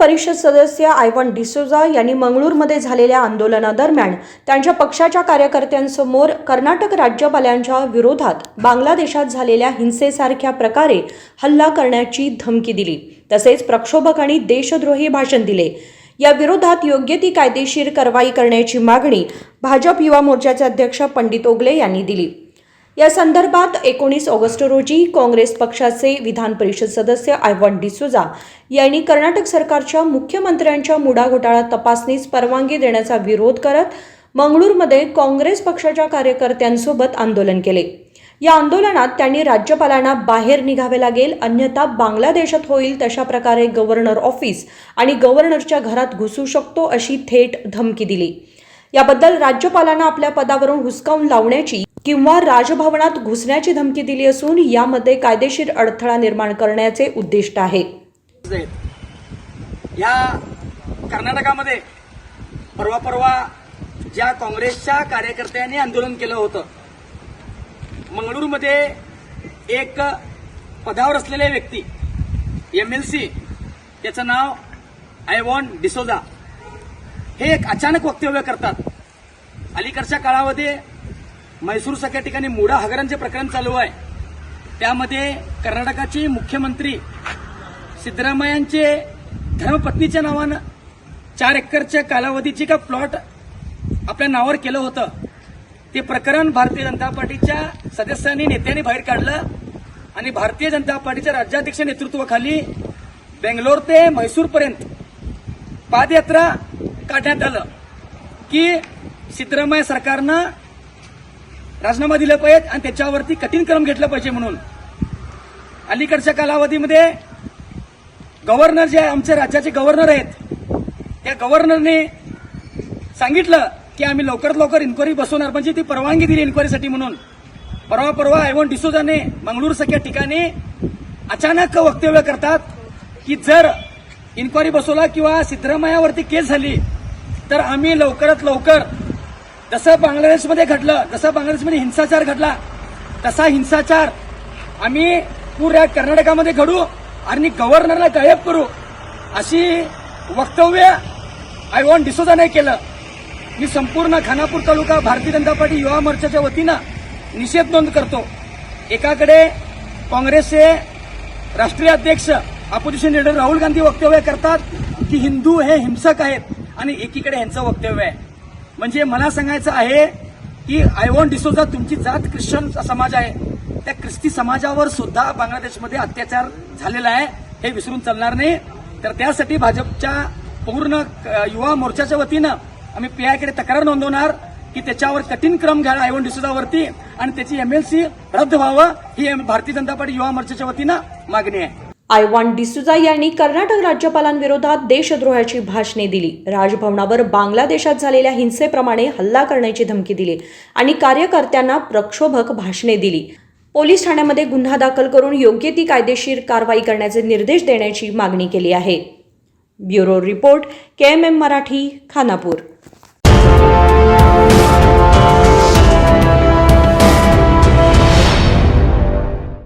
परिषद सदस्य आयवन डिसोजा यांनी मंगळूरमध्ये झालेल्या आंदोलनादरम्यान त्यांच्या पक्षाच्या कार्यकर्त्यांसमोर कर्नाटक राज्यपालांच्या विरोधात बांगलादेशात झालेल्या हिंसेसारख्या प्रकारे हल्ला करण्याची धमकी दिली. तसेच प्रक्षोभक आणि देशद्रोही भाषण दिले. या विरोधात योग्य ती कायदेशीर कारवाई करण्याची मागणी भाजप युवा मोर्चाचे अध्यक्ष पंडित ओगले यांनी दिली. या संदर्भात एकोणीस ऑगस्ट रोजी काँग्रेस पक्षाचे विधान परिषद सदस्य आयवन डिसुजा यांनी कर्नाटक सरकारच्या मुख्यमंत्र्यांच्या मुडा घोटाळा तपासणीस परवानगी देण्याचा विरोध करत मंगळूरमध्ये काँग्रेस पक्षाच्या कार्यकर्त्यांसोबत आंदोलन केले. या आंदोलनात त्यांनी राज्यपालांना बाहेर निघावे लागेल अन्यथा बांगलादेशात होईल तशा प्रकारे गव्हर्नर ऑफिस आणि गव्हर्नरच्या घरात घुसू शकतो अशी थेट धमकी दिली. याबद्दल राज्यपालांना आपल्या पदावरून हुसकावून लावण्याची किंवा राजभवनात घुसण्याची धमकी दिली असून यामध्ये कायदेशीर अडथळा निर्माण करण्याचे उद्दिष्ट आहे. या कर्नाटकामध्ये परवा परवा ज्या काँग्रेसच्या कार्यकर्त्यांनी आंदोलन केलं होतं मंगळूरमध्ये एक पदावर असलेले व्यक्ती एम एल सी त्याचं नाव आयवॉन डिसोजा हे एक अचानक वक्तव्य करतात. अलीकडच्या काळामध्ये म्हैसूरसारख्या ठिकाणी मुडा हगरांचे प्रकरण चालू आहे. त्यामध्ये कर्नाटकाचे मुख्यमंत्री सिद्धरामय्यांचे धर्मपत्नीच्या नावानं चार एकरच्या कालावधीची का प्लॉट आपल्या नावावर केलं होतं. ते प्रकरण भारतीय जनता पार्टीच्या सदस्यांनी नेत्यांनी बाहेर काढलं आणि भारतीय जनता पार्टीच्या राज्याध्यक्ष नेतृत्वाखाली बेंगलोर ते म्हैसूरपर्यंत पादयात्रा काढण्यात आलं की सिद्धरामय्या सरकारनं राजीनामा दिला पाहिजेत आणि त्याच्यावरती कठीण क्रम घेतला पाहिजे म्हणून. अलीकडच्या कालावधीमध्ये गव्हर्नर जे आमचे राज्याचे गव्हर्नर आहेत त्या गव्हर्नरने सांगितलं की आम्ही लवकरात लवकर इन्क्वायरी बसवणार. म्हणजे ती परवानगी दिली इन्क्वायरीसाठी म्हणून. परवा परवा आयवॉन डिसोजाने मंगळूरसारख्या ठिकाणी अचानक वक्तव्य करतात की जर इन्क्वायरी बसवला किंवा सिद्धरामयावरती केस झाली तर आम्ही लवकरात लवकर जसं बांगलादेशमध्ये घडलं जसं बांगलादेशमध्ये हिंसाचार घडला तसा हिंसाचार आम्ही पुऱ्या कर्नाटकामध्ये घडू आणि गव्हर्नरला गायब करू अशी वक्तव्य आयवॉन डिसोजाने केलं. मी संपूर्ण खानापूर तालुका भारतीय जनता पार्टी युवा मोर्चाच्या वतीनं निषेध नोंद करतो. एकाकडे काँग्रेसचे राष्ट्रीय अध्यक्ष अपोजिशन लिडर राहुल गांधी वक्तव्य करतात की हिंदू हे हिंसक आहेत आणि एकीकडे यांचं वक्तव्य आहे. म्हणजे मला सांगायचं आहे की आयवॉन डिसोजा तुमची जात ख्रिश्चन समाज आहे. त्या ख्रिस्ती समाजावर सुद्धा बांगलादेशमध्ये अत्याचार झालेला आहे. हे विसरून चालणार नाही. तर त्यासाठी भाजपच्या पूर्ण युवा मोर्चाच्या वतीनं आम्ही पीआयकडे तक्रार नोंदवणार की त्याच्यावर कठीण क्रम घ्या आयवॉन डिसोजावरती आणि त्याची एमएलसी रद्द व्हावं. ही भारतीय जनता पार्टी युवा मोर्चाच्या वतीनं मागणी आहे. आयवान डिसुजा यांनी कर्नाटक राज्यपालांविरोधात देशद्रोहाची भाषणे दिली. राजभवनावर बांगलादेशात झालेल्या हिंसेप्रमाणे हल्ला करण्याची धमकी दिली आणि कार्यकर्त्यांना प्रक्षोभक भाषणे दिली. पोलीस ठाण्यामध्ये गुन्हा दाखल करून योग्य ती कायदेशीर कारवाई करण्याचे निर्देश देण्याची मागणी केली आहे. Bureau report K M M Marathi Khanapur.